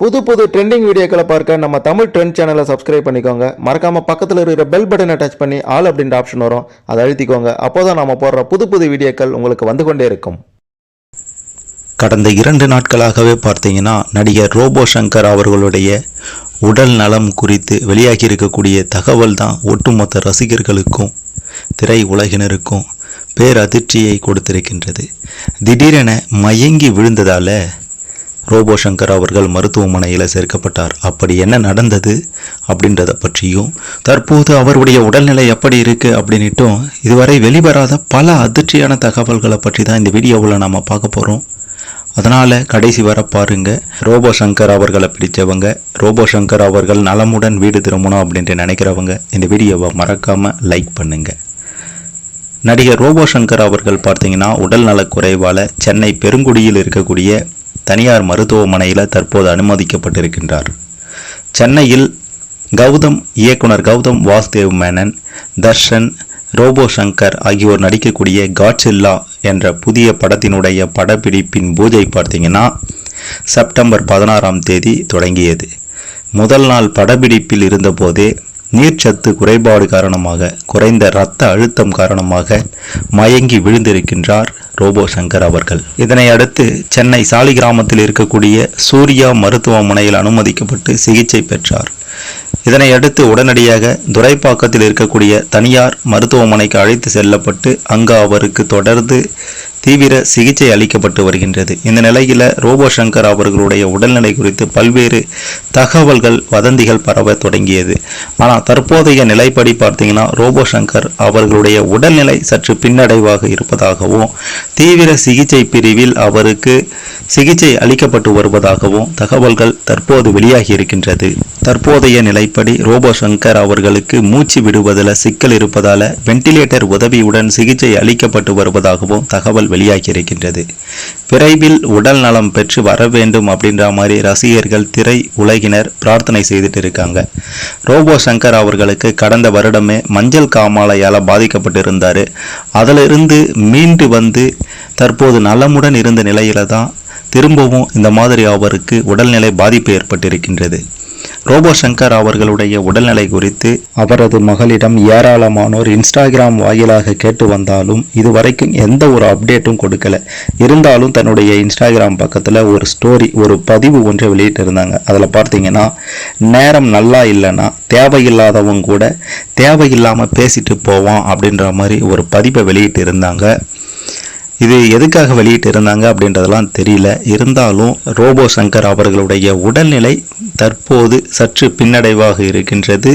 புது புது ட்ரெண்டிங் வீடியோக்களை பார்க்க நம்ம தமிழ் ட்ரெண்ட் சேனலை சப்ஸ்கிரைப் பண்ணிக்கோங்க. மறக்காமல் பக்கத்தில் இருக்கிற பெல் பட்டனை டச் பண்ணி ஆல் அப்படின்ற ஆப்ஷன் வரும். அதை அழுத்திக்கோங்க. அப்போதான் நம்ம போடுற புது புது வீடியோக்கள் உங்களுக்கு வந்து கொண்டே இருக்கும். கடந்த இரண்டு நாட்களாகவே பார்த்தீங்கன்னா நடிகர் ரோபோ சங்கர் அவர்களுடைய உடல் நலம் குறித்து வெளியாகி இருக்கக்கூடிய தகவல் தான் ஒட்டுமொத்த ரசிகர்களுக்கும் திரை உலகினருக்கும் பேரதிர்ச்சியை கொடுத்திருக்கின்றது. திடீரென மயங்கி விழுந்ததால் ரோபோ சங்கர் அவர்கள் மருத்துவமனையில் சேர்க்கப்பட்டார். அப்படி என்ன நடந்தது அப்படின்றத பற்றியும் தற்போது அவருடைய உடல்நிலை எப்படி இருக்குது அப்படின்ட்டும் இதுவரை வெளிவராத பல அதிர்ச்சியான தகவல்களை பற்றி தான் இந்த வீடியோவில் நம்ம பார்க்க போகிறோம் அதனால் கடைசி வர பாருங்க. ரோபோ சங்கர் அவர்களை பிடிச்சவங்க ரோபோ சங்கர் அவர்கள் நலமுடன் வீடு திரும்பணும் அப்படின்ட்டு நினைக்கிறவங்க இந்த வீடியோவை மறக்காமல் லைக் பண்ணுங்கள் நடிகர் ரோபோ சங்கர் அவர்கள் பார்த்தீங்கன்னா உடல் நலக்குறைவால் சென்னை பெருங்குடியில் இருக்கக்கூடிய தனியார் மருத்துவமனையில் தற்போது அனுமதிக்கப்பட்டிருக்கின்றார். சென்னையில் கௌதம் இயக்குனர் கௌதம் வாசுதேவ் மேனன் தர்ஷன் ரோபோ சங்கர் ஆகியோர் நடிக்கக்கூடிய காட்சில்லா என்ற புதிய படத்தினுடைய படப்பிடிப்பின் பூஜை பார்த்தீங்கன்னா செப்டம்பர் பதினாறாம் தேதி தொடங்கியது. முதல் நாள் படப்பிடிப்பில் இருந்தபோதே நீர்ச்சத்து குறைபாடு காரணமாக குறைந்த இரத்த அழுத்தம் காரணமாக மயங்கி விழுந்திருக்கின்றார் ரோபோ சங்கர் அவர்கள். இதனை அடுத்து சென்னை சாலிகிராமத்தில் இருக்கக்கூடிய சூர்யா மருத்துவமனையில் அனுமதிக்கப்பட்டு சிகிச்சை பெற்றார். இதனை அடுத்து உடனடியாக துரைப்பாக்கத்தில் இருக்கக்கூடிய தனியார் மருத்துவமனைக்கு அழைத்து செல்லப்பட்டு அங்கு அவருக்கு தொடர்ந்து தீவிர சிகிச்சை அளிக்கப்பட்டு வருகின்றது. இந்த நிலையில் ரோபோ சங்கர் அவர்களுடைய உடல்நிலை குறித்து பல்வேறு தகவல்கள் வதந்திகள் பரவ தொடங்கியது. ஆனால் தற்போதைய நிலைப்படி பார்த்தீங்கன்னா ரோபோ சங்கர் அவர்களுடைய உடல்நிலை சற்று பின்னடைவாக இருப்பதாகவும் தீவிர சிகிச்சை பிரிவில் அவருக்கு சிகிச்சை அளிக்கப்பட்டு வருவதாகவும் தகவல்கள் தற்போது வெளியாகி இருக்கின்றது. தற்போதைய நிலைப்படி ரோபோ சங்கர் அவர்களுக்கு மூச்சு விடுவதில் சிக்கல் இருப்பதால வெண்டிலேட்டர் உதவியுடன் சிகிச்சை அளிக்கப்பட்டு வருவதாகவும் தகவல் வெளியாகி இருக்கின்றது விரைவில் உடல் நலம் பெற்று வர வேண்டும் அப்படின்ற மாதிரி ரசிகர்கள் திரை உலகினர் பிரார்த்தனை செய்துட்டு இருக்காங்க ரோபோ சங்கர் அவர்களுக்கு கடந்த வருடமே மஞ்சள் காமாலையால் பாதிக்கப்பட்டிருந்தார். அதிலிருந்து மீண்டு வந்து தற்போது நலமுடன் இருந்த நிலையில தான் திரும்பவும் இந்த மாதிரி அவருக்கு உடல்நிலை பாதிப்பு ஏற்பட்டிருக்கின்றது. ரோபோ சங்கர் அவர்களுடைய உடல்நிலை குறித்து அவரது மகளிடம் ஏராளமானோர் இன்ஸ்டாகிராம் வாயிலாக கேட்டு வந்தாலும் இதுவரைக்கும் எந்த ஒரு அப்டேட்டும் கொடுக்கல. இருந்தாலும் தன்னுடைய இன்ஸ்டாகிராம் பக்கத்தில் ஒரு ஸ்டோரி ஒரு பதிவு ஒன்றை வெளியிட்டிருந்தாங்க. அதில் பார்த்தீங்கன்னா நேரம் நல்லா இல்லைன்னா தேவையில்லாதவங்க கூட தேவையில்லாமல் பேசிட்டு போவான் அப்படின்ற மாதிரி ஒரு பதிவை வெளியிட்டு இருந்தாங்க இது எதுக்காக வெளியிட்டு இருந்தாங்க அப்படின்றதெல்லாம் தெரியல. இருந்தாலும் ரோபோ சங்கர் அவர்களுடைய உடல்நிலை தற்போது சற்று பின்னடைவாக இருக்கின்றது.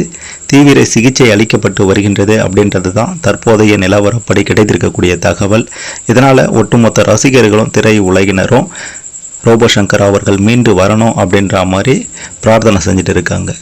தீவிர சிகிச்சை அளிக்கப்பட்டு வருகின்றது அப்படின்றது தான் தற்போதைய நிலவரப்படி கிடைத்திருக்கக்கூடிய தகவல். இதனால் ஒட்டுமொத்த ரசிகர்களும் திரை உலகினரும் ரோபோ சங்கர் அவர்கள் மீண்டு வரணும் அப்படின்ற மாதிரி பிரார்த்தனை செஞ்சுட்டு இருக்காங்க.